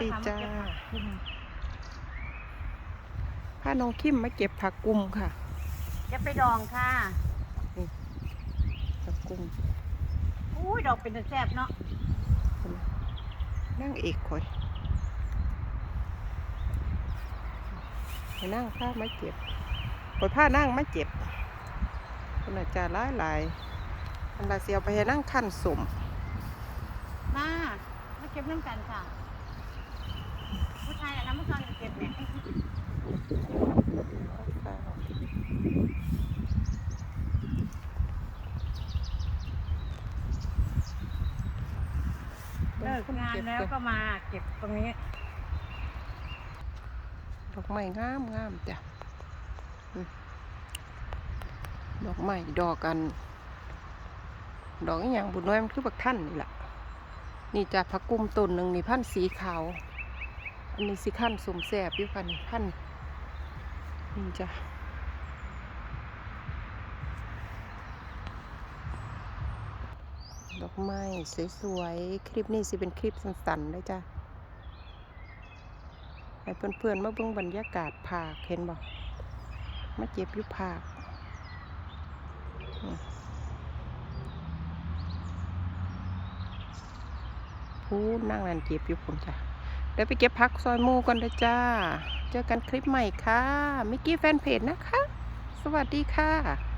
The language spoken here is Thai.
ดีจ้าเก็บผักบุ้งพาน้องคิมมาเก็บผักกุมค่ะ จะไปดองค่ะผักกุมอุ้ยดอกเป็นตะแซ่บเนาะนั่งเอกคอยไปนั่งผ้ามาเก็บคอยผ้านั่งมาเก็บคนอาจารย์หลายหลายๆอันละเสียวไปให้นั่งขั้นสมมามาเก็บน้ำกันค่ะ ผู้ชายอะน้ำมันซอนเก็บเนี่ย เลิกงานแล้วก็มาเก็บตรงนี้ ดอกไม้งามงามจ้ะดอกไม้ดอกกัน ดอกอย่างบุญน้อยมันคือบักท่านนี่แหละนี่จะผักกุมต้นหนึ่งนี่พันธ์สีขาว อันนี้สีขั้นสมแสบอยู่ค่ะนี่พันนี่จ้ะ ดอกไม้สวยๆ คลิปนี้สิเป็นคลิปสั้นๆเลยจ้ะ ให้เพื่อนๆมาเบิ่งบรรยากาศผากเห็นบ่มาเจ็บอยู่ผากอืมพูดนั่งนั่นเจ็บอยู่พุ่นจ้ะ เดี๋ยวไปเก็บพักซอยมูก่อนเด้อจ้า เจอกันคลิปใหม่ค่ะ มิกกี้แฟนเพจนะคะ สวัสดีค่ะ